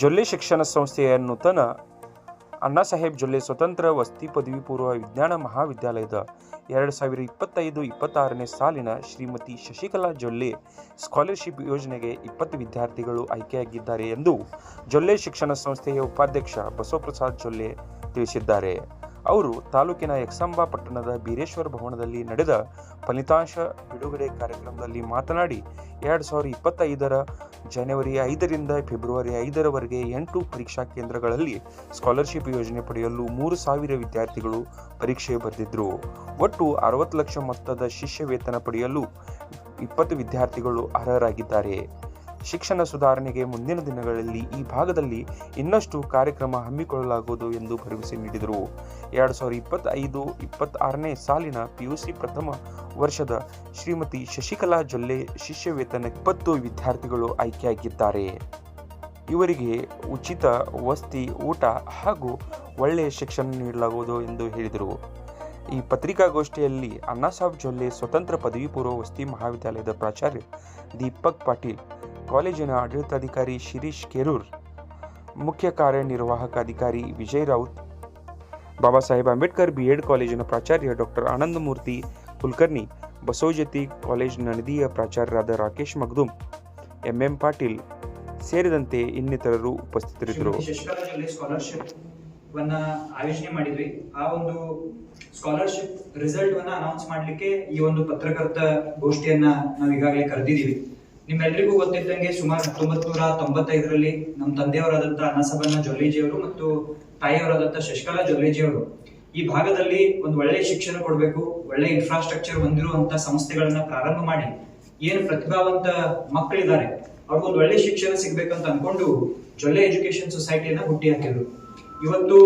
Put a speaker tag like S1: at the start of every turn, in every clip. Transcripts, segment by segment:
S1: ಜೊಲ್ಲೆ ಶಿಕ್ಷಣ ಸಂಸ್ಥೆಯ ನೂತನ ಅಣ್ಣಾಸಾಹೇಬ್ ಜೊಲ್ಲೆ ಸ್ವತಂತ್ರ ವಸ್ತಿ ಪದವಿ ಪೂರ್ವ ವಿಜ್ಞಾನ ಮಹಾವಿದ್ಯಾಲಯದ ಎರಡು ಸಾವಿರ ಇಪ್ಪತ್ತೈದು ಇಪ್ಪತ್ತಾರನೇ ಸಾಲಿನ ಶ್ರೀಮತಿ ಶಶಿಕಲಾ ಜೊಲ್ಲೆ ಸ್ಕಾಲರ್ಶಿಪ್ ಯೋಜನೆಗೆ ಇಪ್ಪತ್ತು ವಿದ್ಯಾರ್ಥಿಗಳು ಆಯ್ಕೆಯಾಗಿದ್ದಾರೆ ಎಂದು ಜೊಲ್ಲೆ ಶಿಕ್ಷಣ ಸಂಸ್ಥೆಯ ಉಪಾಧ್ಯಕ್ಷ ಬಸವಪ್ರಸಾದ್ ಜೊಲ್ಲೆ ತಿಳಿಸಿದ್ದಾರೆ. ಅವರು ತಾಲೂಕಿನ ಯಕ್ಸಾಂಬಾ ಪಟ್ಟಣದ ಬೀರೇಶ್ವರ ಭವನದಲ್ಲಿ ನಡೆದ ಫಲಿತಾಂಶ ಬಿಡುಗಡೆ ಕಾರ್ಯಕ್ರಮದಲ್ಲಿ ಮಾತನಾಡಿ, ಎರಡು ಸಾವಿರದ ಇಪ್ಪತ್ತೈದರ ಜನವರಿ ಐದರಿಂದ ಫೆಬ್ರವರಿ ಐದರವರೆಗೆ ಎಂಟು ಪರೀಕ್ಷಾ ಕೇಂದ್ರಗಳಲ್ಲಿ ಸ್ಕಾಲರ್ಶಿಪ್ ಯೋಜನೆ ಪಡೆಯಲು ಮೂರು ಸಾವಿರ ವಿದ್ಯಾರ್ಥಿಗಳು ಪರೀಕ್ಷೆ ಬರೆದಿದ್ದರು ಒಟ್ಟು ಅರವತ್ತು ಲಕ್ಷ ಮೊತ್ತದ ಶಿಷ್ಯ ವೇತನ ಪಡೆಯಲು ಇಪ್ಪತ್ತು ವಿದ್ಯಾರ್ಥಿಗಳು ಅರ್ಹರಾಗಿದ್ದಾರೆ. ಶಿಕ್ಷಣ ಸುಧಾರಣೆಗೆ ಮುಂದಿನ ದಿನಗಳಲ್ಲಿ ಈ ಭಾಗದಲ್ಲಿ ಇನ್ನಷ್ಟು ಕಾರ್ಯಕ್ರಮ ಹಮ್ಮಿಕೊಳ್ಳಲಾಗುವುದು ಎಂದು ಭರವಸೆ ನೀಡಿದರು. ಎರಡು ಸಾವಿರದ ಇಪ್ಪತ್ತೈದು ಇಪ್ಪತ್ತಾರನೇ ಸಾಲಿನ ಪಿಯುಸಿ ಪ್ರಥಮ ವರ್ಷದ ಶ್ರೀಮತಿ ಶಶಿಕಲಾ ಜೊಲ್ಲೆ ಶಿಷ್ಯ ವೇತನ ಇಪ್ಪತ್ತು ವಿದ್ಯಾರ್ಥಿಗಳು ಆಯ್ಕೆಯಾಗಿದ್ದಾರೆ. ಇವರಿಗೆ ಉಚಿತ ವಸ್ತಿ, ಊಟ ಹಾಗೂ ಒಳ್ಳೆಯ ಶಿಕ್ಷಣ ನೀಡಲಾಗುವುದು ಎಂದು ಹೇಳಿದರು. ಈ ಪತ್ರಿಕಾಗೋಷ್ಠಿಯಲ್ಲಿ ಅಣ್ಣಾಸಾಬ್ ಜೊಲ್ಲೆ ಸ್ವತಂತ್ರ ಪದವಿ ಪೂರ್ವ ವಸ್ತಿ ಮಹಾವಿದ್ಯಾಲಯದ ಪ್ರಾಚಾರ್ಯ ದೀಪಕ್ ಪಾಟೀಲ್ ಕಾಲೇಜಿನ ಆಡಳಿತಾಧಿಕಾರಿ ಶಿರೀಶ್ ಕೆರೂರ್, ಮುಖ್ಯ ಕಾರ್ಯನಿರ್ವಾಹಕ ಅಧಿಕಾರಿ ವಿಜಯ್ ರಾವುತ್ ಬಾಬಾ ಸಾಹೇಬ್ ಅಂಬೇಡ್ಕರ್ ಬಿ ಎಡ್ ಕಾಲೇಜಿನ ಪ್ರಾಚಾರ್ಯ ಡಾಕ್ಟರ್ ಆನಂದಮೂರ್ತಿ ಕುಲಕರ್ಣಿ, ಬಸವಜ್ಯೋತಿ ಕಾಲೇಜ್ ನಣದಿಯ ಪ್ರಾಚಾರ್ಯರಾದ ರಾಕೇಶ್ ಮಗ್ದುಮ್, ಎಂಎಂ ಪಾಟೀಲ್ ಸೇರಿದಂತೆ ಇನ್ನಿತರರು ಉಪಸ್ಥಿತರಿದ್ದರು.
S2: ಆಯೋಜನೆ ಮಾಡಿದ್ವಿ. ಆ ಒಂದು ಸ್ಕಾಲರ್ಶಿಪ್ ರಿಸಲ್ಟ್ ಅನೌನ್ಸ್ ಮಾಡಲಿಕ್ಕೆ ಈ ಒಂದು ಪತ್ರಕರ್ತ ಗೋಷ್ಠಿಯನ್ನ ನಾವು ಈಗಾಗಲೇ ಕರೆದಿದ್ದೀವಿ. ನಿಮ್ಮೆಲ್ಲರಿಗೂ ಗೊತ್ತಿದ್ದಂಗೆ ಸುಮಾರು ಹತ್ತೊಂಬತ್ ನೂರ ತೊಂಬತ್ತೈದರಲ್ಲಿ ನಮ್ಮ ತಂದೆಯವರಾದಂತಹ ಅನ್ನಸಬನ್ನ ಜೊಲ್ಲೇಜಿಯವರು ಮತ್ತು ತಾಯಿಯವರಾದಂತಹ ಶಶಿಕಲಾ ಜೊಲ್ಲೇಜಿಯವರು ಈ ಭಾಗದಲ್ಲಿ ಒಂದು ಒಳ್ಳೆಯ ಶಿಕ್ಷಣ ಕೊಡಬೇಕು ಒಳ್ಳೆ ಇನ್ಫ್ರಾಸ್ಟ್ರಕ್ಚರ್ ಹೊಂದಿರುವಂತ ಸಂಸ್ಥೆಗಳನ್ನ ಪ್ರಾರಂಭ ಮಾಡಿ. ಏನು ಪ್ರತಿಭಾವಂತ ಮಕ್ಕಳಿದ್ದಾರೆ ಅವ್ರಿಗೊಂದು ಒಳ್ಳೆ ಶಿಕ್ಷಣ ಸಿಗ್ಬೇಕಂತ ಅನ್ಕೊಂಡು ಜೊಲ್ಲೆ ಎಜುಕೇಶನ್ ಸೊಸೈಟಿಯನ್ನ ಹುಟ್ಟಿ ಹಾಕಿದ್ರು ಇವತ್ತು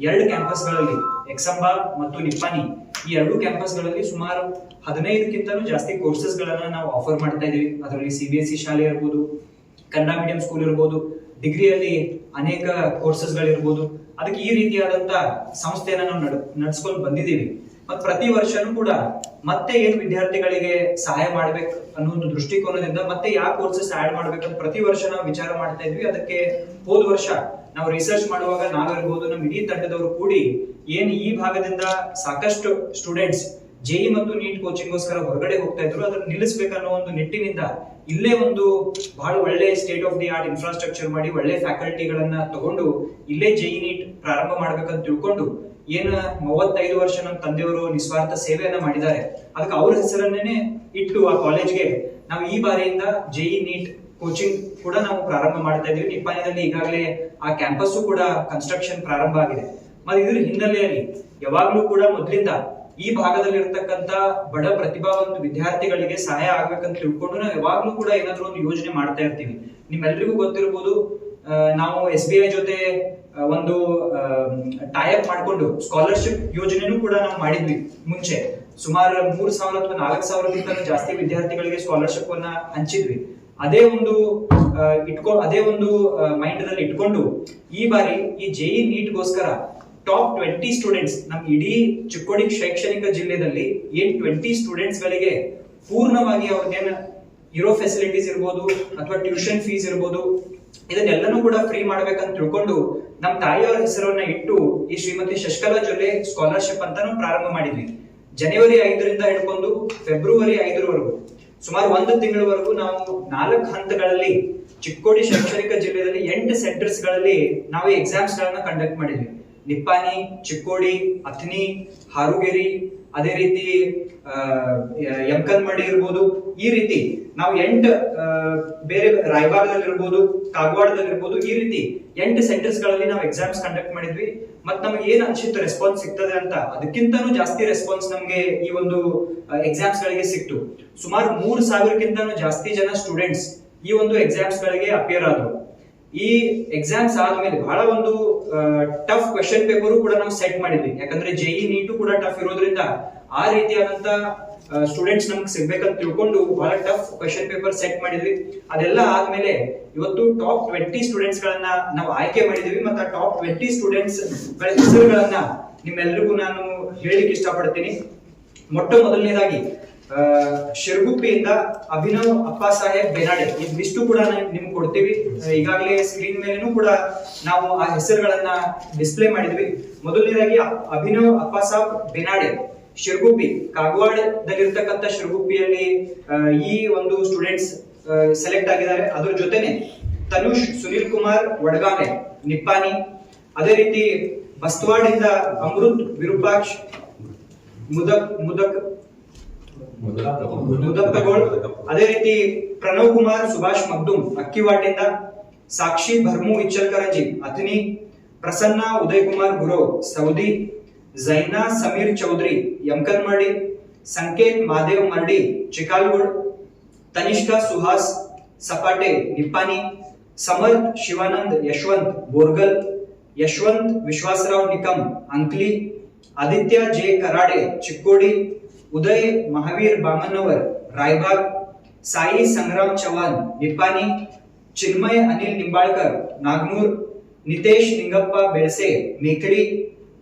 S2: ಎರಡು ಕ್ಯಾಂಪಸ್ಗಳಲ್ಲಿ ಎಕ್ಸಂಬಾ ಮತ್ತು ನಿಪ್ಪಾನಿ ಈ ಎರಡು ಕ್ಯಾಂಪಸ್ಗಳಲ್ಲಿ ಸುಮಾರು ಹದಿನೈದಕ್ಕಿಂತಲೂ ಜಾಸ್ತಿ ಕೋರ್ಸಸ್ ಗಳನ್ನ ನಾವು ಆಫರ್ ಮಾಡ್ತಾ ಇದೀವಿ ಅದರಲ್ಲಿ ಸಿ ಬಿ ಎಸ್ ಸಿ ಶಾಲೆ ಇರ್ಬೋದು, ಕನ್ನಡ ಮೀಡಿಯಂ ಸ್ಕೂಲ್ ಇರ್ಬೋದು, ಡಿಗ್ರಿಯಲ್ಲಿ ಅನೇಕ ಕೋರ್ಸಸ್ ಗಳಿರ್ಬೋದು ಅದಕ್ಕೆ ಈ ರೀತಿಯಾದಂತ ಸಂಸ್ಥೆಯನ್ನ ನಾವು ನಡ್, ನಡ್ಸ್ಕೊಂಡು ಬಂದಿದ್ದೀವಿ. ಮತ್ತು ಪ್ರತಿ ವರ್ಷನೂ ಕೂಡ ಮತ್ತೆ ಏನು ವಿದ್ಯಾರ್ಥಿಗಳಿಗೆ ಸಹಾಯ ಮಾಡ್ಬೇಕು ಅನ್ನೋ ಒಂದು ದೃಷ್ಟಿಕೋನದಿಂದ ಮತ್ತೆ ಯಾವ ಕೋರ್ಸಸ್ ಆಡ್ ಮಾಡ್ಬೇಕಂತ ಪ್ರತಿ ವರ್ಷ ನಾವು ವಿಚಾರ ಮಾಡ್ತಾ ಇದ್ವಿ. ಅದಕ್ಕೆ ಹೋದ ವರ್ಷ ನಾವು ರಿಸರ್ಚ್ ಮಾಡುವಾಗ ನಾವಿರ್ಬೋದು ನಮ್ಮ ಇಡೀ ತಂಡದವರು ಕೂಡಿ ಏನ್ ಈ ಭಾಗದಿಂದ ಸಾಕಷ್ಟು ಸ್ಟೂಡೆಂಟ್ಸ್ ಜೆಇ ಮತ್ತು ನೀಟ್ ಕೋಚಿಂಗ್ಗೋಸ್ಕರ ಹೊರಗಡೆ ಹೋಗ್ತಾ ಇದ್ರು, ಅದನ್ನ ನಿಲ್ಲಿಸಬೇಕನ್ನೋ ಒಂದು ನಿಟ್ಟಿನಿಂದ ಇಲ್ಲೇ ಒಂದು ಬಹಳ ಒಳ್ಳೆ state of the art infrastructure ಮಾಡಿ, ಒಳ್ಳೆ ಫ್ಯಾಕಲ್ಟಿಗಳನ್ನ ತಗೊಂಡು ಇಲ್ಲೇ ಜೆಇ ನೀಟ್ ಪ್ರಾರಂಭ ಮಾಡ್ಬೇಕಂತ ತಿಳ್ಕೊಂಡು ಏನ ಮೂವತ್ತೈದು ವರ್ಷ ನಮ್ಮ ತಂದೆಯವರು ನಿಸ್ವಾರ್ಥ ಸೇವೆಯನ್ನ ಮಾಡಿದ್ದಾರೆ. ಅದಕ್ಕೆ ಅವ್ರ ಹೆಸರನ್ನೇ ಇಟ್ಟು ಆ ಕಾಲೇಜ್ಗೆ ನಾವು ಈ ಬಾರಿಯಿಂದ ಜೆಇ ನೀಟ್ ಕೋಚಿಂಗ್ ಕೂಡ ನಾವು ಪ್ರಾರಂಭ ಮಾಡ್ತಾ ಇದೀವಿ ನಿಪ್ಪಾಣಿಯಲ್ಲಿ ಈಗಾಗಲೇ ಆ ಕ್ಯಾಂಪಸ್ ಕೂಡ ಕನ್ಸ್ಟ್ರಕ್ಷನ್ ಪ್ರಾರಂಭ ಆಗಿದೆ. ಮತ್ತೆ ಇದ್ರ ಹಿನ್ನೆಲೆಯಲ್ಲಿ ಯಾವಾಗ್ಲೂ ಕೂಡ ಮೊದಲಿಂದ ಈ ಭಾಗದಲ್ಲಿ ಇರತಕ್ಕಂತ ಬಡ ಪ್ರತಿಭಾವಂತ ವಿದ್ಯಾರ್ಥಿಗಳಿಗೆ ಸಹಾಯ ಆಗ್ಬೇಕಂತ ತಿಳ್ಕೊಂಡು ನಾವು ಯಾವಾಗ್ಲೂ ಕೂಡ ಏನಾದ್ರೂ ಒಂದು ಯೋಜನೆ ಮಾಡ್ತಾ ಇರ್ತೀವಿ. ನಿಮ್ಮೆಲ್ರಿಗೂ ಗೊತ್ತಿರಬಹುದು ನಾವು ಎಸ್ ಬಿ ಐ ಜೊತೆ ಒಂದು ಟೈಅಪ್ ಮಾಡ್ಕೊಂಡು ಸ್ಕಾಲರ್ಶಿಪ್ ಯೋಜನೆನೂ ಕೂಡ ನಾವು ಮಾಡಿದ್ವಿ ಮುಂಚೆ. ಸುಮಾರು ಮೂರ್ ಸಾವಿರ ಅಥವಾ ನಾಲ್ಕು ಸಾವಿರಕ್ಕಿಂತ ಜಾಸ್ತಿ ವಿದ್ಯಾರ್ಥಿಗಳಿಗೆ ಸ್ಕಾಲರ್ಶಿಪ್ ಅನ್ನ ಹಂಚಿದ್ವಿ. ಅದೇ ಒಂದು ಇಟ್ಕೊ, ಅದೇ ಒಂದು ಮೈಂಡ್ನಲ್ಲಿ ಇಟ್ಕೊಂಡು ಈ ಬಾರಿ ಈ ಜೆಇ ನೀಟ್ಗೋಸ್ಕರ ಟಾಪ್ ಟ್ವೆಂಟಿ ಸ್ಟೂಡೆಂಟ್ಸ್ ನಮ್ ಇಡೀ ಚಿಕ್ಕೋಡಿ ಶೈಕ್ಷಣಿಕ ಜಿಲ್ಲೆಯಲ್ಲಿ ಏನ್ ಟ್ವೆಂಟಿ ಸ್ಟೂಡೆಂಟ್ಸ್ ಗಳಿಗೆ ಪೂರ್ಣವಾಗಿ ಅವ್ರಿಗೇನ ಇರೋ ಫೆಸಿಲಿಟೀಸ್ ಇರ್ಬೋದು ಅಥವಾ ಟ್ಯೂಷನ್ ಫೀಸ್ ಇರ್ಬೋದು, ಇದನ್ನೆಲ್ಲನೂ ಕೂಡ ಫ್ರೀ ಮಾಡ್ಬೇಕಂತ ತಿಳ್ಕೊಂಡು ನಮ್ಮ ತಾಯಿಯವರ ಹೆಸರನ್ನ ಇಟ್ಟು ಈ ಶ್ರೀಮತಿ ಶಶಿಕಲಾ ಜೊಲ್ಲೆ ಸ್ಕಾಲರ್ಶಿಪ್ ಅಂತಾನು ಪ್ರಾರಂಭ ಮಾಡಿದ್ವಿ. ಜನವರಿ ಐದರಿಂದ ಹಿಡ್ಕೊಂಡು ಫೆಬ್ರವರಿ ಐದರವರೆಗೂ. ಸುಮಾರು ಒಂದು ತಿಂಗಳವರೆಗೂ ನಾವು ನಾಲ್ಕು ಹಂತಗಳಲ್ಲಿ ಚಿಕ್ಕೋಡಿ ಶೈಕ್ಷಣಿಕ ಜಿಲ್ಲೆಯಲ್ಲಿ ಎಂಟು ಸೆಂಟರ್ಸ್ಗಳಲ್ಲಿ ನಾವು ಎಕ್ಸಾಮ್ಸ್ ಗಳನ್ನ ಕಂಡಕ್ಟ್ ಮಾಡಿದ್ವಿ. ನಿಪ್ಪಾನಿ ಚಿಕ್ಕೋಡಿ ಅಥಣಿ ಹಾರುಗೆರಿ ಅದೇ ರೀತಿ ಆ, ಯಮಕನ್ಮಡಿ ಇರ್ಬೋದು. ಈ ರೀತಿ ನಾವು ಎಂಟು ಬೇರೆ ರಾಯಬಾಗದಲ್ಲಿ ಇರ್ಬೋದು ಕಾಗವಾಡದಲ್ಲಿ ಇರ್ಬೋದು ಈ ರೀತಿ ಎಂಟು ಸೆಂಟರ್ಸ್ಗಳಲ್ಲಿ ನಾವು ಎಕ್ಸಾಮ್ಸ್ ಕಂಡಕ್ಟ್ ಮಾಡಿದ್ವಿ. ಮತ್ ನಮಗೆ ಏನ್ ಅನ್ಸಿತ್ತು ರೆಸ್ಪಾನ್ಸ್ ಸಿಗ್ತದೆ ಅಂತ ಅದಕ್ಕಿಂತನೂ ಜಾಸ್ತಿ ರೆಸ್ಪಾನ್ಸ್ ನಮಗೆ ಈ ಒಂದು ಎಕ್ಸಾಮ್ಸ್ ಗಳಿಗೆ ಸಿಕ್ತು. ಸುಮಾರು ಮೂರ್ ಸಾವಿರಕ್ಕಿಂತನೂ ಜಾಸ್ತಿ ಜನ ಸ್ಟೂಡೆಂಟ್ಸ್ ಈ ಒಂದು ಎಕ್ಸಾಮ್ಸ್ ಗಳಿಗೆ ಅಪಿಯರ್ ಆದ್ರು. ಈ ಎಕ್ಸಾಮ್ಸ್ ಆದ್ಮೇಲೆ ಬಹಳ ಒಂದು ಟಫ್ ಕ್ವೆಶನ್ ಪೇಪರ್ ಕೂಡ ನಾವು ಸೆಟ್ ಮಾಡಿದ್ವಿ. ಯಾಕಂದ್ರೆ ಜೆಇ ನೀಟು ಕೂಡ ಟಫ್ ಇರೋದ್ರಿಂದ ಆ ರೀತಿಯಾದಂತ ಸ್ಟೂಡೆಂಟ್ಸ್ ನಮ್ಗೆ ಸಿಗ್ಬೇಕಂತ ತಿಳ್ಕೊಂಡು ಬಹಳ ಟಫ್ ಕ್ವೆಶನ್ ಪೇಪರ್ ಸೆಟ್ ಮಾಡಿದ್ವಿ. ಅದೆಲ್ಲ ಆದ್ಮೇಲೆ ಇವತ್ತು ಟಾಪ್ ಟ್ವೆಂಟಿ ಸ್ಟೂಡೆಂಟ್ಸ್ ಗಳನ್ನ ನಾವು ಆಯ್ಕೆ ಮಾಡಿದ್ವಿ ಮತ್ತೆ ಟಾಪ್ ಟ್ವೆಂಟಿ ಸ್ಟೂಡೆಂಟ್ಸ್ಗಳ ಹೆಸರುಗಳನ್ನ ನಿಮ್ಮೆಲ್ಲರಿಗೂ ನಾನು ಹೇಳಲಿಕ್ಕೆ ಇಷ್ಟಪಡ್ತೀನಿ. ಮೊಟ್ಟ ಮೊದಲನೇದಾಗಿ ಶಿರಗುಪ್ಪಿಯಿಂದ ಅಭಿನವ್ ಅಪ್ಪ ಸಾಹೇಬ್ ಬೆನಾಡೆ ಇದಿಷ್ಟು ಕೂಡ ನಿಮ್ಗೆ ಕೊಡ್ತೀವಿ. ಈಗಾಗಲೇ ಸ್ಕ್ರೀನ್ ಮೇಲೇನು ಕೂಡ ನಾವು ಆ ಹೆಸರುಗಳನ್ನ ಡಿಸ್ಪ್ಲೇ ಮಾಡಿದ್ವಿ. ಮೊದಲನೇದಾಗಿ ಅಭಿನವ್ ಅಪ್ಪ ಸಾಹೇಬ್ ಬೆನಾಡೆ ಶಿರಗುಪ್ಪಿ, ಕಾಗವಾಡದಲ್ಲಿರ್ತಕ್ಕಂಥ ಶಿರಗುಪ್ಪಿಯಲ್ಲಿ ಈ ಒಂದು ಸ್ಟೂಡೆಂಟ್ಸ್ ಸೆಲೆಕ್ಟ್ ಆಗಿದ್ದಾರೆ. ಅದ್ರ ಜೊತೆನೆ ತನುಷ್, ಸುನಿಲ್ ಕುಮಾರ್ ವಡಗಾನೆ ನಿಪ್ಪಾನಿ. ಅದೇ ರೀತಿ ಬಸ್ತವಾಡಿಂದ ಅಮೃತ್, ವಿರೂಪಾಕ್ಷ, ಮುದಕ್ ಮುದಕ್ ಮುದಪ್ಪಗೋಳ್ ಅದೇ ರೀತಿ ಪ್ರಣವ್ ಕುಮಾರ್ ಸುಭಾಷ್ ಮಗ್ದುಮ್ ಅಕ್ಕಿವಾಟಿಂದ ಸಾಕ್ಷಿ ಭರ್ಮು ಇಚ್ಚಲ್ಕರಂಜಿ ಅಥನಿ ಪ್ರಸನ್ನ ಉದಯ್ ಕುಮಾರ್ ಗುರವ್ ಸೌದಿ ಜೈನಾ ಸಮೀರ್ ಚೌಧರಿ ಯಮಕನ್ಮಡಿ ಸಂಕೇತ್ ಮಾದೇವ್ ಮರ್ಡಿ ಚಿಕಾಲ್ಗುಡ್ ತನಿಷ್ಕಾ ಸುಹಾಸ್ ಸಪಾಟೆ ನಿಪ್ಪಾನಿ ಸಮರ್ಥ್ ಶಿವಾನಂದ್ ಯಶವಂತ್ ಬೋರ್ಗಲ್ ಯಶವಂತ್ ವಿಶ್ವಾಸರಾವ್ ನಿಕಂ ಅಂಕ್ಲಿ ಆದಿತ್ಯ ಜೆ ಕರಾಡೆ ಚಿಕ್ಕೋಡಿ ಉದಯ್ ಮಹಾವೀರ್ ಬಾಮನ್ನವರ್ ರಾಯಬಾಗ್ ಸಾಯಿ ಸಂಗ್ರಾಮ್ ಚವಾನ್ ನಿಪ್ಪಾನಿ ಚಿನ್ಮಯ್ ಅನಿಲ್ ನಿಂಬಾಳ್ಕರ್ ನಾಗ್ನೂರ್ ನಿತೇಶ್ ನಿಂಗಪ್ಪ ಬೆಳಸೆ ಮೇಕಳಿ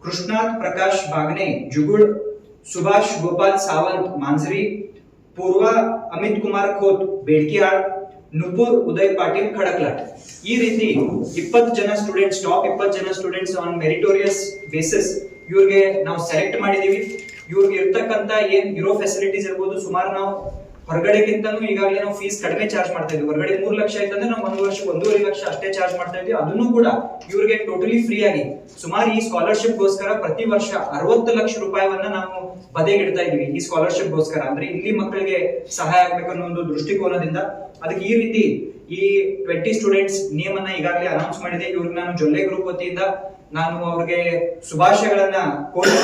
S2: ಕೃಷ್ಣಾಥ್ ಪ್ರಕಾಶ್ ಬಾಗ್ನೆ ಜುಗುಳ್ ಸುಭಾಷ್ ಗೋಪಾಲ್ ಸಾವಂತ್ ಮಾಂಜ್ರಿ ಪೂರ್ವ ಅಮಿತ್ ಕುಮಾರ್ ಖೋತ್ ಬೇಡ್ಕಿಹಾಳ್ ನುಪುರ್ ಉದಯ್ ಪಾಟೀಲ್ ಖಡಕ್ಲಾಟ್ ಈ ರೀತಿ ಇಪ್ಪತ್ತು ಜನ ಸ್ಟೂಡೆಂಟ್ಸ್ ಟಾಪ್ ಇಪ್ಪತ್ತು ಜನ ಸ್ಟೂಡೆಂಟ್ಸ್ ಆನ್ ಮೆರಿಟೋರಿಯಸ್ ಬೇಸಿಸ್ ಇವ್ರಿಗೆ ನಾವು ಸೆಲೆಕ್ಟ್ ಮಾಡಿದೀವಿ ಇವ್ರಿಗೆ ಇರ್ತಕ್ಕಂತ ಏನ್ ಇರೋ ಫೆಸಿಲಿಟೀಸ್ ಇರ್ಬೋದು, ಸುಮಾರು ನಾವು ಹೊರಗಡೆಗಿಂತನೂ ಈಗಾಗಲೇ ನಾವು ಫೀಸ್ ಕಡಿಮೆ ಚಾರ್ಜ್ ಮಾಡ್ತಾ ಇದ್ವಿ. ಹೊರಗಡೆ ಮೂರು ಲಕ್ಷ ಇತ್ತಂದ್ರೆ ನಾವು ಒಂದು ವರ್ಷ, ಒಂದೂವರೆ ಲಕ್ಷ ಅಷ್ಟೇ ಚಾರ್ಜ್ ಮಾಡ್ತಾ ಇದ್ವಿ. ಅದನ್ನು ಕೂಡ ಇವ್ರಿಗೆ ಟೋಟಲಿ ಫ್ರೀ ಆಗಿ ಸುಮಾರು ಈ ಸ್ಕಾಲರ್ಶಿಪ್ ಗೋಸ್ಕರ ಪ್ರತಿ ವರ್ಷ ಅರವತ್ತು ಲಕ್ಷ ರೂಪಾಯಿವನ್ನ ನಾವು ಬದೆಗಿಡ್ತಾ ಇದೀವಿ ಈ ಸ್ಕಾಲರ್ಶಿಪ್ ಗೋಸ್ಕರ ಅಂದ್ರೆ ಇಲ್ಲಿ ಮಕ್ಕಳಿಗೆ ಸಹಾಯ ಆಗ್ಬೇಕು ಅನ್ನೋ ಒಂದು ದೃಷ್ಟಿಕೋನದಿಂದ ಅದಕ್ಕೆ ಈ ರೀತಿ ಈ ಟ್ವೆಂಟಿ ಸ್ಟೂಡೆಂಟ್ಸ್ ನೇಮ್ ಅನ್ನ ಈಗಾಗಲೇ ಅನೌನ್ಸ್ ಮಾಡಿದೆ. ಇವ್ರಿಗೆ ನಾನು ಜೊಲ್ಲೆ ಗ್ರೂಪ್ ವತಿಯಿಂದ ನಾನು ಅವ್ರಿಗೆ ಶುಭಾಶಯಗಳನ್ನ ಕೋರ್ಟ್